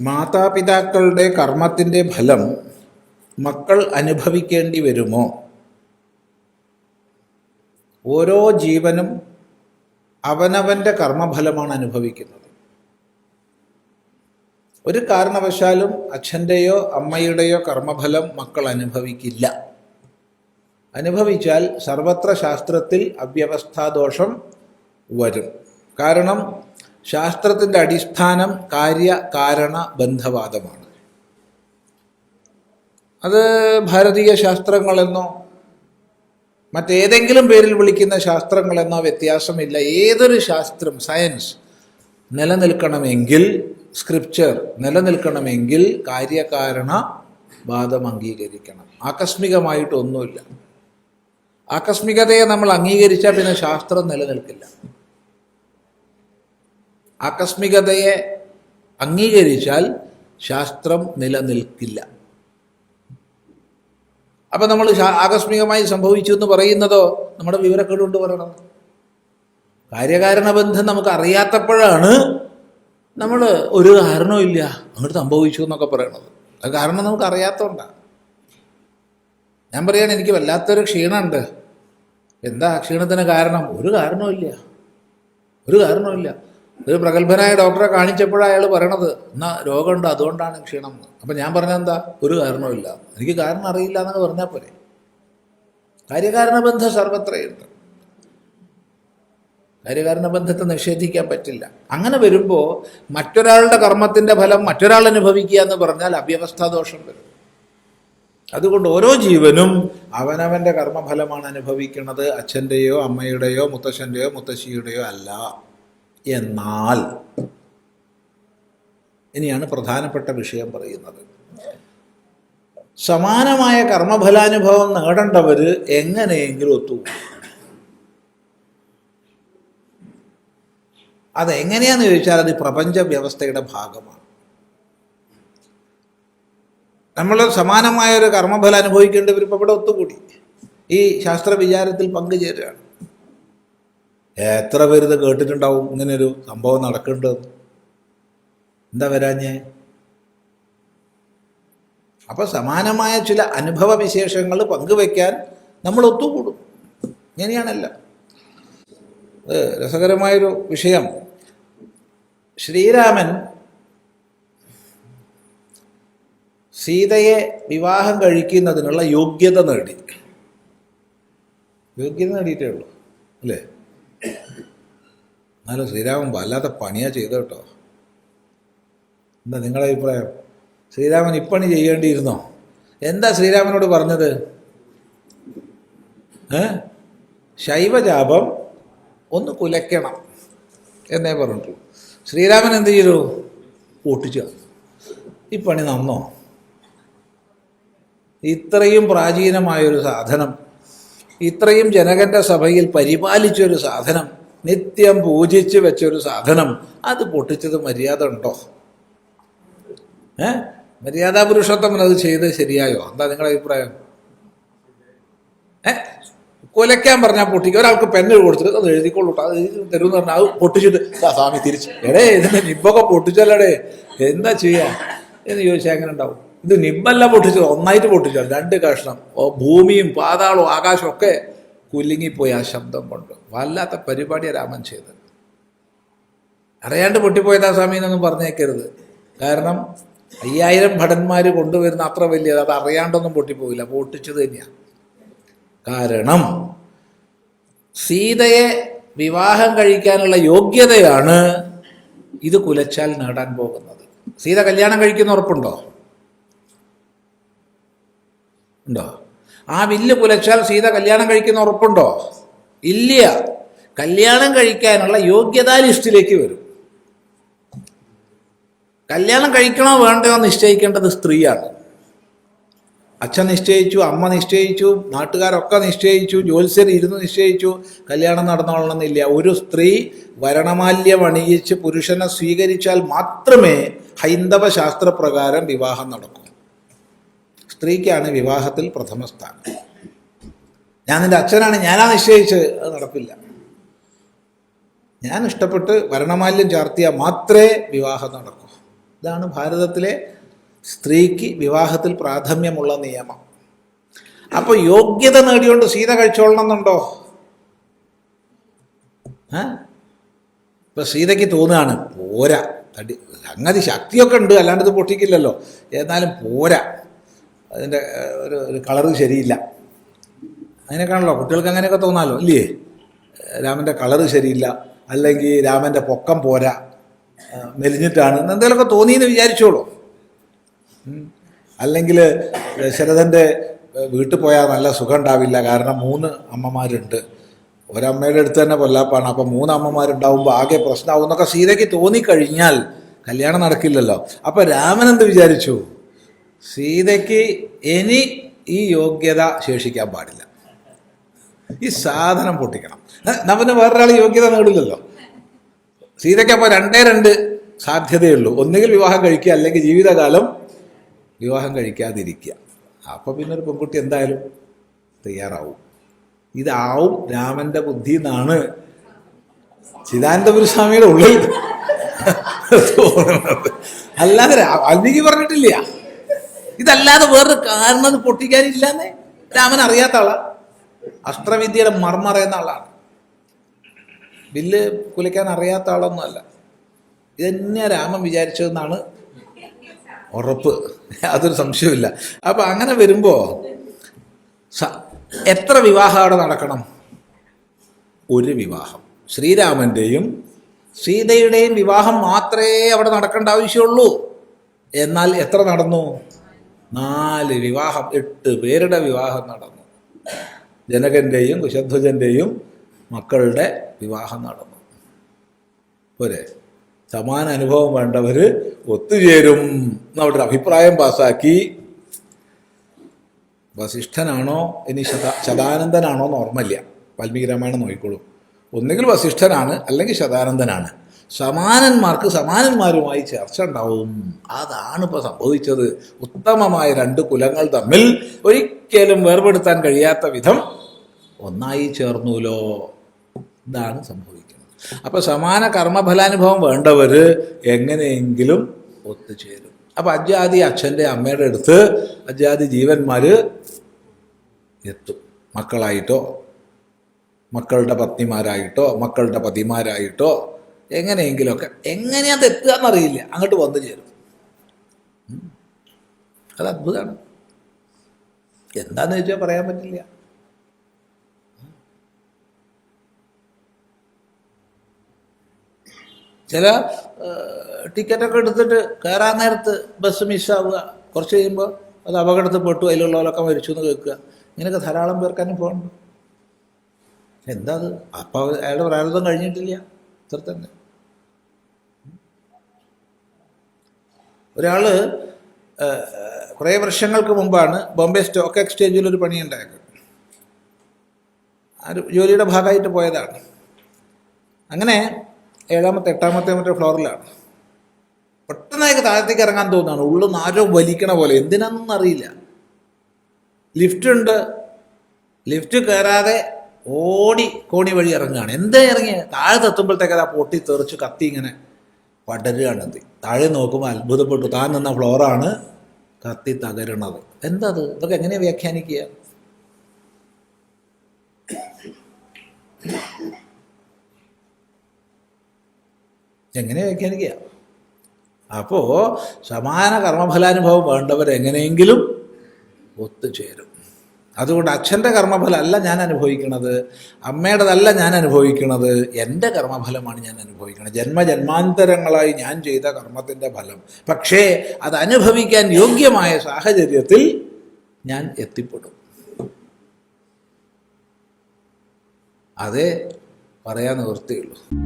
മാതാപിതാക്കളുടെ കർമ്മത്തിന്റെ ഫലം മക്കൾ അനുഭവിക്കേണ്ടി വരുമോ? ഓരോ ജീവനും അവനവന്റെ കർമ്മഫലമാണ് അനുഭവിക്കുന്നത്. ഒരു കാരണവശാലും അച്ഛന്റെയോ അമ്മയുടെയോ കർമ്മഫലം മക്കൾ അനുഭവിക്കില്ല. അനുഭവിച്ചാൽ സർവത്ര ശാസ്ത്രത്തിൽ അവ്യവസ്ഥാദോഷം വരും. കാരണം ശാസ്ത്രത്തിന്റെ അടിസ്ഥാനം കാര്യ കാരണ ബന്ധവാദമാണ്. അത് ഭാരതീയ ശാസ്ത്രങ്ങളെന്നോ മറ്റേതെങ്കിലും പേരിൽ വിളിക്കുന്ന ശാസ്ത്രങ്ങളെന്നോ വ്യത്യാസമില്ല. ഏതൊരു ശാസ്ത്രം സയൻസ് നിലനിൽക്കണമെങ്കിൽ സ്ക്രിപ്ചർ നിലനിൽക്കണമെങ്കിൽ കാര്യകാരണ വാദം അംഗീകരിക്കണം. ആകസ്മികമായിട്ടൊന്നുമില്ല. ആകസ്മികതയെ നമ്മൾ അംഗീകരിച്ചാൽ പിന്നെ ശാസ്ത്രം നിലനിൽക്കില്ല. ആകസ്മികതയെ അംഗീകരിച്ചാൽ ശാസ്ത്രം നിലനിൽക്കില്ല. അപ്പൊ നമ്മൾ ആകസ്മികമായി സംഭവിച്ചു എന്ന് പറയുന്നതോ നമ്മുടെ വിവരക്കേട് കൊണ്ട് പറയണം കാര്യകാരണ ബന്ധം നമുക്ക് അറിയാത്തപ്പോഴാണ് നമ്മൾ ഒരു കാരണവും ഇല്ല. അങ്ങോട്ട് സംഭവിച്ചു എന്നൊക്കെ പറയണത്. അത് കാരണം നമുക്ക് അറിയാത്തതുകൊണ്ടാണ് ഞാൻ പറയാണ് എനിക്ക് വല്ലാത്തൊരു ക്ഷീണമുണ്ട്. എന്താ ക്ഷീണത്തിന് കാരണം? ഒരു കാരണവും ഇല്ല. ഒരു കാരണവുമില്ല ഒരു പ്രഗത്ഭനായ ഡോക്ടറെ കാണിച്ചപ്പോഴാണ് അയാൾ പറയണത് എന്നാ രോഗമുണ്ട് അതുകൊണ്ടാണ് ക്ഷീണം. അപ്പം ഞാൻ പറഞ്ഞെന്താ ഒരു കാരണവുമില്ല എനിക്ക് കാരണം അറിയില്ല എന്നൊക്കെ പറഞ്ഞാൽ പോരെ. കാര്യകാരണ ബന്ധം സർവത്രയുണ്ട്. കാര്യകാരണ ബന്ധത്തെ നിഷേധിക്കാൻ പറ്റില്ല. അങ്ങനെ വരുമ്പോൾ മറ്റൊരാളുടെ കർമ്മത്തിന്റെ ഫലം മറ്റൊരാൾ അനുഭവിക്കുക എന്ന് പറഞ്ഞാൽ അവ്യവസ്ഥാദോഷം വരും. അതുകൊണ്ട് ഓരോ ജീവനും അവനവന്റെ കർമ്മഫലമാണ് അനുഭവിക്കുന്നത് അച്ഛന്റെയോ അമ്മയുടെയോ മുത്തശ്ശന്റെയോ മുത്തശ്ശിയുടെയോ അല്ല. എന്നാൽ ഇനിയാണ് പ്രധാനപ്പെട്ട വിഷയം പറയുന്നത്. സമാനമായ കർമ്മഫലാനുഭവം നേടേണ്ടവർ എങ്ങനെയെങ്കിലും ഒത്തുകൂടും. അതെങ്ങനെയാന്ന് ചോദിച്ചാൽ അത് പ്രപഞ്ച വ്യവസ്ഥയുടെ ഭാഗമാണ്. നമ്മൾ സമാനമായ ഒരു കർമ്മഫലം അനുഭവിക്കേണ്ടവർ ഇപ്പോൾ ഇവിടെ ഒത്തുകൂടി. ഈ ശാസ്ത്ര വിചാരത്തിൽ പങ്കുചേരുകയാണ്. എത്ര പേര് ഇത് കേട്ടിട്ടുണ്ടാവും? ഇങ്ങനൊരു സംഭവം നടക്കേണ്ടത് എന്താ വരാഞ്ഞേ? അപ്പൊ സമാനമായ ചില അനുഭവ വിശേഷങ്ങൾ പങ്കുവെക്കാൻ നമ്മൾ ഒത്തുകൂടും. ഇങ്ങനെയാണല്ല. രസകരമായൊരു വിഷയം. ശ്രീരാമൻ സീതയെ വിവാഹം കഴിക്കുന്നതിനുള്ള യോഗ്യത നേടി. യോഗ്യത നേടിയിട്ടേ ഉള്ളൂ അല്ലേ? എന്നാലും ശ്രീരാമൻ വല്ലാത്ത പണിയാ ചെയ്ത കേട്ടോ. എന്താ നിങ്ങളുടെ അഭിപ്രായം? ശ്രീരാമൻ ഇപ്പണി ചെയ്യേണ്ടിയിരുന്നോ? എന്താ ശ്രീരാമനോട് പറഞ്ഞത്? ശൈവജാപം ഒന്ന് കുലയ്ക്കണം എന്നേ പറഞ്ഞിട്ടുള്ളൂ. ശ്രീരാമൻ എന്ത് ചെയ്തു? പൊട്ടിച്ചു ഈ പണി നന്നോ? ഇത്രയും പ്രാചീനമായൊരു സാധനം ഇത്രയും ജനകന്റെ സഭയിൽ പരിപാലിച്ചൊരു സാധനം നിത്യം പൂജിച്ച് വെച്ചൊരു സാധനം അത് പൊട്ടിച്ചത് മര്യാദ ഉണ്ടോ? ഏ? മര്യാദാ പുരുഷോത്തമൻ അത് ചെയ്ത് ശരിയായോ? എന്താ നിങ്ങളുടെ അഭിപ്രായം? ഏ? കൊലയ്ക്കാൻ പറഞ്ഞാൽ പൊട്ടിക്കും. ഒരാൾക്ക് പെണ്ണ് കൊടുത്തിട്ട് അത് എഴുതിക്കൊള്ളൂട്ടോ അത് എഴുതി തരുമെന്ന് പറഞ്ഞാൽ അത് പൊട്ടിച്ചിട്ട് "ദാ സ്വാമി തിരിച്ച്. എടേ ഇതിന്റെ നിബൊക്കെ പൊട്ടിച്ചല്ലടേ. എന്താ ചെയ്യാ? എന്ന് ചോദിച്ചാൽ എങ്ങനെ ഉണ്ടാവും? ഇത് നിബല്ല പൊട്ടിച്ചത് ഒന്നായിട്ട് പൊട്ടിച്ചത് രണ്ട് കഷ്ണം. ഭൂമിയും പാതാളവും ആകാശവും ഒക്കെ കുലുങ്ങിപ്പോയി ആ ശബ്ദം കൊണ്ട്. വല്ലാത്ത പരിപാടിയാണ് രാമൻ ചെയ്തത്. അറിയാണ്ട് പൊട്ടിപ്പോയതാ സ്വാമി എന്നൊന്നും പറഞ്ഞേക്കരുത്. കാരണം അയ്യായിരം ഭടന്മാർ കൊണ്ടുവരുന്ന അത്ര വലിയത് അത് അറിയാണ്ടൊന്നും പൊട്ടിപ്പോയില്ല പൊട്ടിച്ചത് തന്നെയാണ് കാരണം സീതയെ വിവാഹം കഴിക്കാനുള്ള യോഗ്യതയാണ് ഇത് കുലച്ചാൽ നേടാൻ പോകുന്നത്. സീത കല്യാണം കഴിക്കുന്ന ഉറപ്പുണ്ടോ? ഉണ്ടോ? ആ വില്ല് പുലച്ചാൽ സീത കല്യാണം കഴിക്കുന്ന ഉറപ്പുണ്ടോ? ഇല്ല. കല്യാണം കഴിക്കാനുള്ള യോഗ്യതാ ലിസ്റ്റിലേക്ക് വരും. കല്യാണം കഴിക്കണോ വേണ്ടയോ നിശ്ചയിക്കേണ്ടത് സ്ത്രീയാണ്. അച്ഛൻ നിശ്ചയിച്ചു അമ്മ നിശ്ചയിച്ചു നാട്ടുകാരൊക്കെ നിശ്ചയിച്ചു ജ്യോത്സ്യർ ഇരുന്ന് നിശ്ചയിച്ചു കല്യാണം നടന്നോളണമെന്നില്ല. ഒരു സ്ത്രീ വരണമാല്യം അണിയിച്ച് പുരുഷനെ സ്വീകരിച്ചാൽ മാത്രമേ ഹൈന്ദവ ശാസ്ത്രപ്രകാരം വിവാഹം നടക്കൂ. സ്ത്രീക്കാണ് വിവാഹത്തിൽ പ്രഥമ സ്ഥാനം. ഞാൻ എന്റെ അച്ഛനാണ് ഞാനാ നിശ്ചയിച്ച് അത് നടപ്പില്ല ഞാൻ ഇഷ്ടപ്പെട്ട് വരണമാല്യം ചാർത്തിയാൽ മാത്രമേ വിവാഹം നടക്കൂ. ഇതാണ് ഭാരതത്തിലെ സ്ത്രീക്ക് വിവാഹത്തിൽ പ്രാധാന്യമുള്ള നിയമം. അപ്പോൾ യോഗ്യത നേടിയോണ്ട് സീത കഴിച്ചോളണം എന്നുണ്ടോ? ഇപ്പം സീതയ്ക്ക് തോന്നുകയാണ് പോരാ. തടി സംഗതി ശക്തിയൊക്കെ ഉണ്ട് അല്ലാണ്ട് ഇത് പൊട്ടിക്കില്ലല്ലോ. എന്നാലും പോരാ. അതിന്റെ ഒരു ഒരു കളറ് ശരിയില്ല. അങ്ങനെയൊക്കെയാണല്ലോ കുട്ടികൾക്ക് അങ്ങനെയൊക്കെ തോന്നാലോ ഇല്ലേ? രാമന്റെ കളറ് ശരിയില്ല അല്ലെങ്കിൽ രാമന്റെ പൊക്കം പോരാ മെലിഞ്ഞിട്ടാണ് എന്തെങ്കിലുമൊക്കെ തോന്നിയെന്ന് വിചാരിച്ചോളൂ. അല്ലെങ്കിൽ ശരതന്റെ വീട്ടിൽ പോയാൽ നല്ല സുഖം ഉണ്ടാവില്ല കാരണം മൂന്ന് അമ്മമാരുണ്ട്. ഒരമ്മയുടെ അടുത്ത് തന്നെ പൊല്ലാപ്പാണ് അപ്പം മൂന്ന് അമ്മമാരുണ്ടാവുമ്പോൾ ആകെ പ്രശ്നമാവും എന്നൊക്കെ സീതയ്ക്ക് തോന്നിക്കഴിഞ്ഞാൽ കല്യാണം നടക്കില്ലല്ലോ. അപ്പം രാമൻ എന്ത് വിചാരിച്ചു? സീതയ്ക്ക് ഇനി ഈ യോഗ്യത ശേഷിക്കാൻ പാടില്ല. ഈ സാധനം പൊട്ടിക്കണം. നമ്മന് വേറൊരാൾ യോഗ്യത നേടില്ലല്ലോ. സീതയ്ക്ക് അപ്പോൾ രണ്ടേ രണ്ട് സാധ്യതയുള്ളൂ ഒന്നുകിൽ വിവാഹം കഴിക്കുക അല്ലെങ്കിൽ ജീവിതകാലം വിവാഹം കഴിക്കാതിരിക്കുക. അപ്പോൾ പിന്നെ ഒരു പെൺകുട്ടി എന്തായാലും തയ്യാറാവും. ഇതാവും രാമന്റെ ബുദ്ധി എന്നാണ് ചിദാനന്ദപുര സ്വാമിയുടെ ഉള്ളിൽ അല്ലാതെ അല്ലെങ്കിൽ പറഞ്ഞിട്ടില്ല. ഇതല്ലാതെ വേറൊരു കാരണം പൊട്ടിക്കാനില്ലെന്നേ രാമൻ അറിയാത്ത ആളാ. അസ്ത്രവിദ്യയുടെ മർമ്മ അറിയുന്ന ആളാണ്. ബില്ല് കുലിക്കാൻ അറിയാത്ത ആളൊന്നുമല്ല ഇതന്നെ രാമൻ വിചാരിച്ചതെന്നാണ് ഉറപ്പ്. അതൊരു സംശയമില്ല അപ്പൊ അങ്ങനെ വരുമ്പോ എത്ര വിവാഹം അവിടെ നടക്കണം? ഒരു വിവാഹം. ശ്രീരാമന്റെയും സീതയുടെയും വിവാഹം മാത്രമേ അവിടെ നടക്കേണ്ട ആവശ്യമുള്ളൂ. എന്നാൽ എത്ര നടന്നു? നാല് വിവാഹം എട്ട് പേരുടെ വിവാഹം നടന്നു. ജനകന്റെയും കുശധ്വജന്റെയും മക്കളുടെ വിവാഹം നടന്നു. പോരെ? സമാന അനുഭവം വേണ്ടവർ ഒത്തുചേരും എന്നവരുടെ അഭിപ്രായം പാസാക്കി. വസിഷ്ഠനാണോ? ഇനി ശത ശതാനന്ദനാണോ എന്ന് ഓർമ്മയില്ല. വാൽമീകി രാമായണം നോക്കിക്കോളൂ. ഒന്നുകിൽ വസിഷ്ഠനാണ് അല്ലെങ്കിൽ ശതാനന്ദനാണ്. സമാനന്മാർക്ക് സമാനന്മാരുമായി ചർച്ച ഉണ്ടാവും അതാണ് ഇപ്പോൾ സംഭവിച്ചത്. ഉത്തമമായ രണ്ട് കുലങ്ങൾ തമ്മിൽ ഒരിക്കലും വേർപെടുത്താൻ കഴിയാത്ത വിധം ഒന്നായി ചേർന്നുലോ? ഇതാണ് സംഭവിക്കുന്നത്. അപ്പൊ സമാന കർമ്മഫലാനുഭവം വേണ്ടവർ എങ്ങനെയെങ്കിലും ഒത്തുചേരും. അപ്പൊ അജാതി അച്ഛന്റെ അമ്മയുടെ അടുത്ത് അജാതി ജീവന്മാര് എത്തും. മക്കളായിട്ടോ മക്കളുടെ പത്നിമാരായിട്ടോ മക്കളുടെ പതിമാരായിട്ടോ എങ്ങനെയെങ്കിലുമൊക്കെ. എങ്ങനെയാ അത് എത്തുക എന്നറിയില്ല അങ്ങോട്ട് വന്നു ചേരും. അത് അത്ഭുതമാണ് എന്താന്ന് ചോദിച്ചാൽ പറയാൻ പറ്റില്ല. ചില ടിക്കറ്റൊക്കെ എടുത്തിട്ട് കയറാൻ നേരത്ത് ബസ് മിസ്സാവുക. കുറച്ച് കഴിയുമ്പോൾ അത് അപകടത്തിൽ പെട്ടു അതിലുള്ളവരൊക്കെ മരിച്ചു എന്ന് കേൾക്കുക. ഇങ്ങനെയൊക്കെ ധാരാളം പേർക്ക് അനുഭവമുണ്ട് എന്താ അത്? അപ്പോൾ അയാളുടെ പ്രാരബ്ധം കഴിഞ്ഞിട്ടില്ല. ഇത്ര തന്നെ. ഒരാൾ കുറേ വർഷങ്ങൾക്ക് മുമ്പാണ് ബോംബെ സ്റ്റോക്ക് എക്സ്ചേഞ്ചിൽ ഒരു പണിയുണ്ടായത്. ആ ഒരു ജോലിയുടെ ഭാഗമായിട്ട് പോയതാണ്. അങ്ങനെ ഏഴാമത്തെ എട്ടാമത്തെ മറ്റേ ഫ്ലോറിലാണ്. പെട്ടെന്ന് അയാൾക്ക് താഴത്തേക്ക് ഇറങ്ങാൻ തോന്നുകയാണ്. ഉള്ളിൽ നിന്ന് ആരോ വലിക്കണ പോലെ. എന്തിനാണെന്നൊന്നും അറിയില്ല. ലിഫ്റ്റ് ഉണ്ട്. ലിഫ്റ്റ് കയറാതെ ഓടി കോണി വഴി ഇറങ്ങുകയാണ്. എന്താ ഇറങ്ങിയ? താഴെ എത്തുമ്പോഴത്തേക്ക് അത് ആ പൊട്ടി തെറിച്ച് കത്തി ഇങ്ങനെ പടരുകയാണ് ഇത് താഴെ നോക്കുമ്പോൾ അത്ഭുതപ്പെട്ടു. താൻ നിന്ന ഫ്ലോറാണ് കത്തി തകരണത്. എന്താ അത് ഇതൊക്കെ എങ്ങനെയാ വ്യാഖ്യാനിക്കുക? എങ്ങനെ വ്യാഖ്യാനിക്കുക? അപ്പോൾ സമാന കർമ്മഫലാനുഭവം വേണ്ടവരെങ്ങനെയെങ്കിലും ഒത്തുചേരും. അതുകൊണ്ട് അച്ഛന്റെ കർമ്മഫലമല്ല ഞാൻ അനുഭവിക്കുന്നത് അമ്മയുടേതല്ല ഞാൻ അനുഭവിക്കുന്നത് എന്റെ കർമ്മഫലമാണ് ഞാൻ അനുഭവിക്കുന്നത് ജന്മജന്മാന്തരങ്ങളായി ഞാൻ ചെയ്ത കർമ്മത്തിന്റെ ഫലം. പക്ഷേ അത് അനുഭവിക്കാൻ യോഗ്യമായ സാഹചര്യത്തിൽ ഞാൻ എത്തിപ്പെടും. അതേ പറയാൻ നിവൃത്തിയുള്ളൂ.